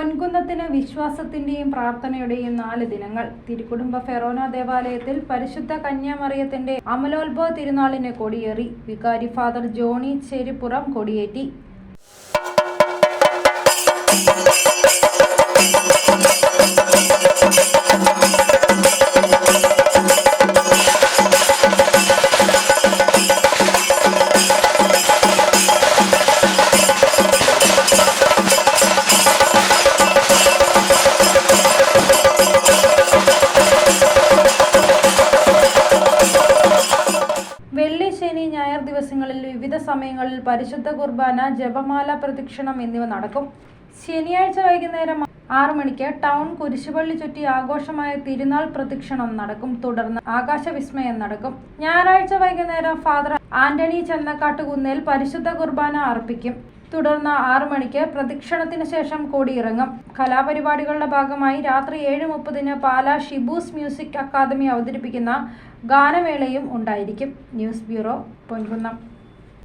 പൊൻകുന്നത്തിന് വിശ്വാസത്തിന്റെയും പ്രാർത്ഥനയുടെയും നാല് ദിനങ്ങൾ. തിരുക്കുടുംബ ഫെറോന ദേവാലയത്തിൽ പരിശുദ്ധ കന്യാമറിയത്തിന്റെ അമലോത്ഭവ തിരുനാളിന് കൊടിയേറി. വികാരി ഫാദർ ജോണി ചേരിപ്പുറം കൊടിയേറ്റി. ശനി ഞായർ ദിവസങ്ങളിൽ വിവിധ സമയങ്ങളിൽ പരിശുദ്ധ കുർബാന ജപമാല പ്രദക്ഷിണം എന്നിവ നടക്കും. ശനിയാഴ്ച വൈകുന്നേരം ആറു മണിക്ക് ടൗൺ കുരിശുപള്ളി ചുറ്റി ആഘോഷമായ തിരുനാൾ പ്രദക്ഷിണം നടക്കും. തുടർന്ന് ആകാശവിസ്മയം നടക്കും. ഞായറാഴ്ച വൈകുന്നേരം ഫാദർ ആന്റണി ചെന്നക്കാട്ടുകുന്നേൽ പരിശുദ്ധ കുർബാന അർപ്പിക്കും. തുടർന്ന് ആറു മണിക്ക് പ്രദക്ഷിണത്തിന് ശേഷം കൂടിയിറങ്ങും. കലാപരിപാടികളുടെ ഭാഗമായി രാത്രി ഏഴ് മുപ്പതിന് പാലാ ഷിബൂസ് മ്യൂസിക് അക്കാദമി അവതരിപ്പിക്കുന്ന ഗാനമേളയും ഉണ്ടായിരിക്കും. News bureau Ponkunnam.